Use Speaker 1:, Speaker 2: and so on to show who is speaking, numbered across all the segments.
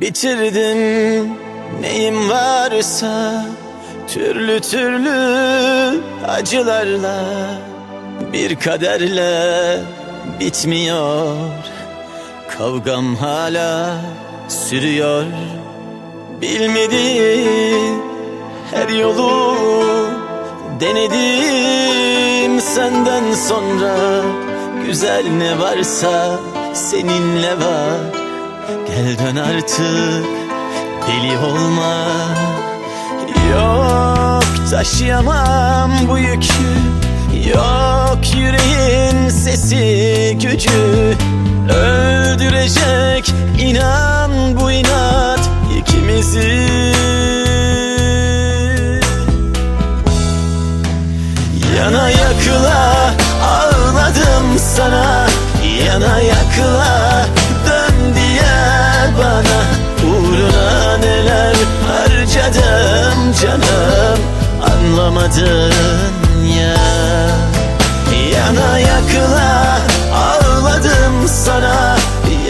Speaker 1: Bitirdim neyim varsa Türlü türlü acılarla. Bir kaderle bitmiyor Kavgam hala sürüyor. Bilmediğim her yolu denedim. Senden sonra Güzel ne varsa seninle var Gel dön artık deli olma. Yok taşıyamam bu yükü. Yok yüreğin sesi gücü. Öldürecek inan bu inat ikimizi. Yana yakıla ağladım sana. Yana yakıla Anlamadın ya. Yana yakıla ağladım sana.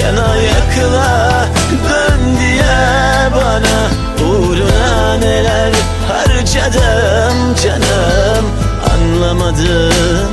Speaker 1: Yana yakıla dön diye bana. Uğruna neler harcadım canım Anlamadım